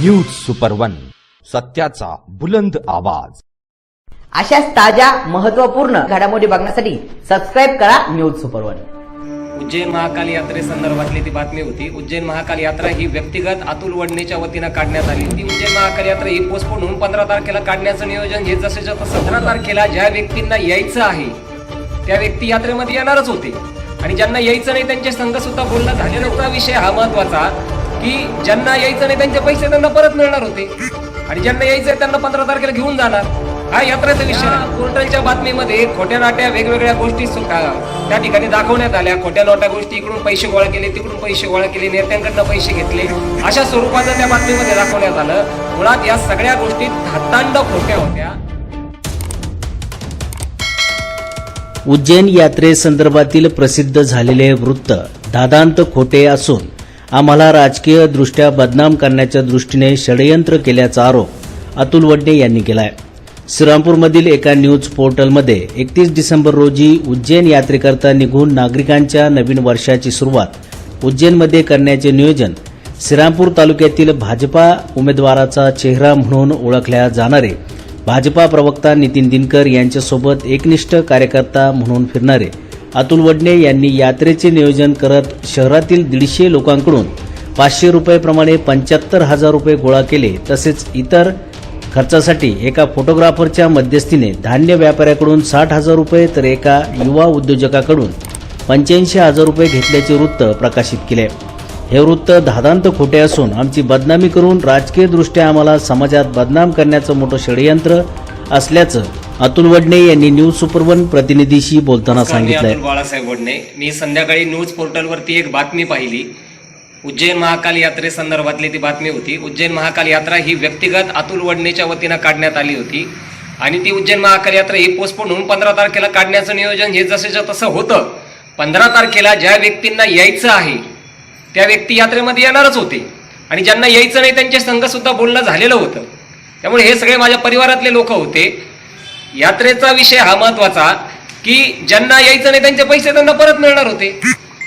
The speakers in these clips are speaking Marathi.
न्यूज सुपर वन सत्याचा बुलंद आवाज. अशाच ताज्या महत्त्वपूर्ण घडामोडी बघण्यासाठी सबस्क्राईब करा news super one Ujjain Mahakal यात्रेसंदर्भातली ती बातमी होती. उज्जैन महाकाल यात्रा ही व्यक्तिगत अतुल वडनेच्या वतीनं काढण्यात आली होती. उज्जैन महाकाल यात्रा ही पोस्टपोन होऊन पंधरा तारखेला काढण्याचं नियोजन हे जसेच्या तसं पंधरा तारखेला ज्या व्यक्तींना यायचं आहे त्या व्यक्ती यात्रेमध्ये येणारच होते. आणि ज्यांना यायचं नाही त्यांचे संघ सुद्धा बोलणं झालेलाचा विषय हा महत्त्वाचा की ज्यांना यायचं नाही त्यांचे पैसे त्यांना परत मिळणार होते. आणि ज्यांना यायचं त्यांना पंधरा तारखेला घेऊन जाणार. हा यात्रेचा विषय पोर्टलच्या बातमीमध्ये खोट्या नाट्या वेगवेगळ्या गोष्टी त्या ठिकाणी दाखवण्यात आल्या. खोट्या नोट्या गोष्टी इकडून पैसे गोळा केले तिकडून पैसे गोळा केले नेत्यांकडनं पैसे घेतले. अशा स्वरूपाचं त्या बातमीमध्ये दाखवण्यात आलं. मुळात या सगळ्या गोष्टी धातांड खोट्या होत्या. उज्जैन यात्रेसंदर्भातील प्रसिद्ध झालेले वृत्त दादांत खोटे असून आम्हाला राजकीयदृष्ट्या बदनाम करण्याच्या दृष्टीने षडयंत्र केल्याचा आरोप अतुल वडणे यांनी केलाय. श्रीरामपूरमधील एका न्यूज पोर्टलमध्ये एकतीस डिसेंबर रोजी उज्जैन यात्रेकरता निघून नागरिकांच्या नवीन वर्षाची सुरुवात उज्जैनमध्ये करण्याचे नियोजन श्रीरामपूर तालुक्यातील भाजपा उमेदवाराचा चेहरा म्हणून ओळखल्या जाणारे भाजपा प्रवक्ता नितीन दिनकर यांच्यासोबत एकनिष्ठ कार्यकर्ता म्हणून फिरणारे अतुल वडणे यांनी यात्रेचे नियोजन करत शहरातील दीडशे लोकांकडून पाचशे रुपयेप्रमाणे पंच्याहत्तर हजार रुपये गोळा केले. तसेच इतर खर्चासाठी एका फोटोग्राफरच्या मध्यस्थीने धान्य व्यापाऱ्याकडून साठ हजार रुपये तर एका युवा उद्योजकाकडून पंच्याऐंशी हजार रुपये घेतल्याचे वृत्त प्रकाशित केले. हे वृत्त धादांत खोटे असून आमची बदनामी करून राजकीयदृष्ट्या आम्हाला समाजात बदनाम करण्याचं मोठं षडयंत्र असल्याचं अतुल वडणे यांनी न्यूज सुपरवन प्रतिनिधीशी बोलताना सांगितलंय अतुल बाळासाहेब वडणे. मी संध्याकाळी न्यूज पोर्टलवरती एक बातमी पाहिली. उज्जैन महाकाल यात्रेसंदर्भातली ती बातमी होती. उज्जैन महाकाल यात्रा ही व्यक्तिगत अतुल वडनेच्या वतीनं काढण्यात आली होती. आणि ती उज्जैन महाकाल यात्रा ही पोस्टपोन होऊन पंधरा तारखेला काढण्याचं नियोजन हे जसेच्या तसं होतं. पंधरा तारखेला ज्या व्यक्तींना यायचं आहे त्या व्यक्ती यात्रेमध्ये येणारच होते. आणि ज्यांना यायचं नाही त्यांचे संघ सुद्धा बोलणं झालेलं होतं. त्यामुळे हे सगळे माझ्या परिवारातले लोक होते. यात्रेचा विषय हा महत्त्वाचा की ज्यांना यायचं नाही त्यांचे पैसे त्यांना परत मिळणार होते.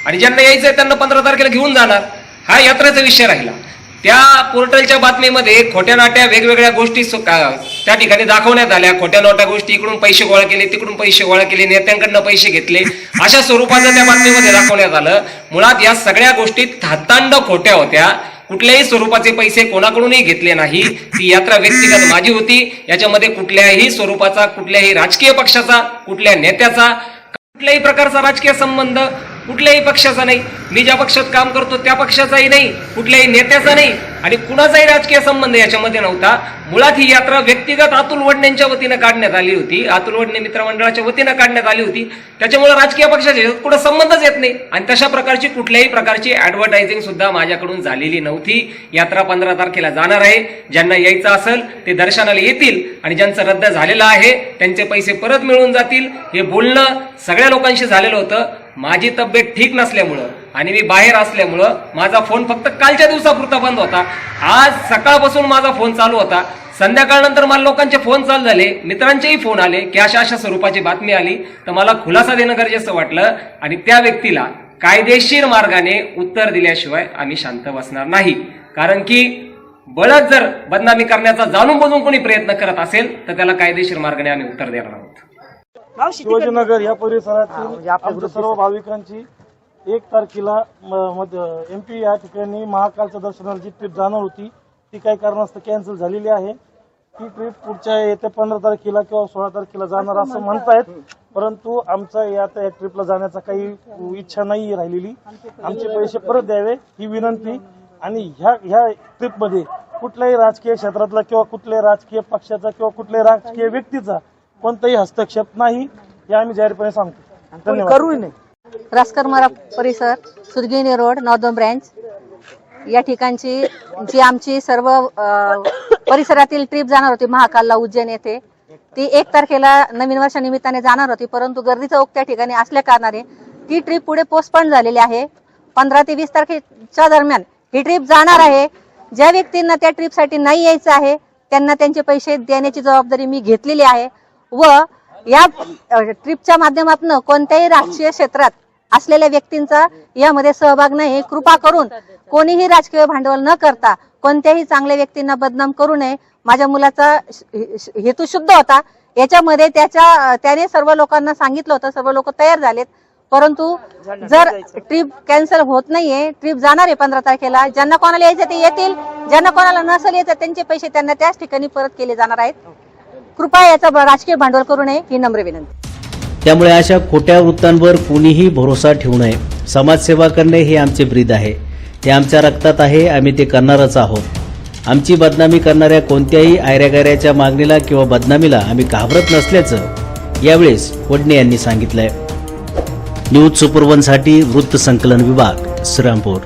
आणि ज्यांना यायचं आहे त्यांना पंधरा तारखेला घेऊन जाणार. हा यात्रेचा विषय राहिला. त्या पोर्टलच्या बातमीमध्ये खोट्या नाट्या वेगवेगळ्या गोष्टी त्या ठिकाणी दाखवण्यात आल्या. खोट्या नोट्या गोष्टी इकडून पैसे गोळा केले तिकडून पैसे गोळा केले नेत्यांकडनं पैसे घेतले. अशा स्वरूपाचं त्या बातमीमध्ये दाखवण्यात आलं. मुळात या सगळ्या गोष्टी थातांड खोट्या होत्या. कुठल्याही स्वरूपाचे पैसे कोणाकडूनही घेतले नाही. ती यात्रा व्यक्तिगत माझी होती. याच्यामध्ये कुठल्याही स्वरूपाचा कुठल्याही राजकीय पक्षाचा कुठल्या नेत्याचा कुठल्याही प्रकारचा राजकीय संबंध कुठल्याही पक्षाचा नाही. मी ज्या पक्षात काम करतो त्या पक्षाचाही नाही कुठल्याही नेत्याचा नाही आणि कुणाचाही राजकीय संबंध याच्यामध्ये नव्हता. मुळात ही यात्रा व्यक्तिगत अतुल वडण्यांच्या वतीनं काढण्यात आली होती. अतुल वडणे मित्रमंडळाच्या वतीनं काढण्यात आली होती. त्याच्यामुळे राजकीय पक्षाचे कुठं संबंधच येत नाही. आणि तशा प्रकारची कुठल्याही प्रकारची ऍडव्हर्टायझिंग सुद्धा माझ्याकडून झालेली नव्हती. यात्रा पंधरा तारखेला जाणार आहे. ज्यांना यायचं असेल ते दर्शनाला येतील आणि ज्यांचं रद्द झालेलं आहे त्यांचे पैसे परत मिळून जातील. हे बोलणं सगळ्या लोकांशी झालेलं होतं. माझी तब्येत ठीक नसल्यामुळं आणि मी बाहेर असल्यामुळं माझा फोन फक्त कालच्या दिवसापुरता बंद होता. आज सकाळपासून माझा फोन चालू होता. संध्याकाळनंतर मला लोकांचे फोन चालू झाले. मित्रांचेही फोन आले. की अशा अशा स्वरूपाची बातमी आली. तर मला खुलासा देणं गरजेचं वाटलं. आणि त्या व्यक्तीला कायदेशीर मार्गाने उत्तर दिल्याशिवाय आम्ही शांत बसणार नाही. कारण की बळच जर बदनामी करण्याचा जाणून बजून कोणी प्रयत्न करत असेल तर त्याला कायदेशीर मार्गाने आम्ही उत्तर देणार आहोत. शिवाजीनगर या परिसरातील आमच्या सर्व भाविकांची एक तारखेला एमपी या ठिकाणी महाकालच्या दर्शनाला जी ट्रिप जाणार होती ती काही कारणास्तव कॅन्सल झालेली आहे. ती ट्रिप पुढच्या येत्या पंधरा तारखेला किंवा सोळा तारखेला जाणार असं म्हणतायत. परंतु आमचा या त्या ट्रिपला जाण्याचा काही इच्छा नाही राहिलेली. आमचे पैसे परत द्यावे ही विनंती. आणि ह्या ह्या ट्रिपमध्ये कुठल्याही राजकीय क्षेत्रातला किंवा कुठल्याही राजकीय पक्षाचा किंवा कुठल्याही राजकीय व्यक्तीचा कोणताही हस्तक्षेप नाही हे आम्ही जाहीरपणे सांगतो. धन्यवाद. रासकरमारा परिसर सुरगिनी रोड नॉर्दर्न ब्रँच. या ठिकाणची जी आमची सर्व परिसरातील ट्रिप जाणार होती महाकालला उज्जैन येथे ती एक तारखेला नवीन वर्षानिमित्ताने जाणार होती परंतु गर्दीचा ओघ त्या ठिकाणी असल्या कारणाने ती ट्रिप पुढे पोस्टपोन झालेली आहे. पंधरा ते वीस तारखेच्या दरम्यान ही ट्रिप जाणार आहे. ज्या व्यक्तींना त्या ट्रिपसाठी नाही यायचं आहे त्यांना त्यांचे पैसे देण्याची जबाबदारी मी घेतलेली आहे. व या ट्रिपच्या माध्यमातून कोणत्याही राजकीय क्षेत्रात असलेल्या व्यक्तींचा यामध्ये सहभाग नाही. कृपा करून कोणीही राजकीय भांडवल न करता कोणत्याही चांगल्या व्यक्तींना बदनाम करू नये. माझ्या मुलाचा हेतू शुद्ध होता. याच्यामध्ये त्याच्या त्याने सर्व लोकांना सांगितलं होतं. सर्व लोक तयार झालेत. परंतु जर ट्रिप कॅन्सल होत नाहीये ट्रिप जाणार आहे पंधरा तारखेला ज्यांना कोणाला यायचं ते येतील. ज्यांना कोणाला नसेल यायचं त्यांचे पैसे त्यांना त्याच ठिकाणी परत केले जाणार आहेत. कृपया याचं राजकीय भांडवल करू नये ही नम्र विनंती. त्यामुळे अशा खोट्या वृत्तांवर कुणीही भरोसा ठेवू नये. समाजसेवा करणे हे आमचे ब्रीद आहे. ते आमच्या रक्तात आहे आम्ही ते करणारच आहोत. आमची बदनामी करणाऱ्या कोणत्याही आयऱ्यागाऱ्याच्या मागणीला किंवा बदनामीला आम्ही घाबरत नसल्याचं यावेळेस वडणे यांनी सांगितलंय. न्यूज सुपरवनसाठी वृत्त संकलन विभाग श्रीरामपूर.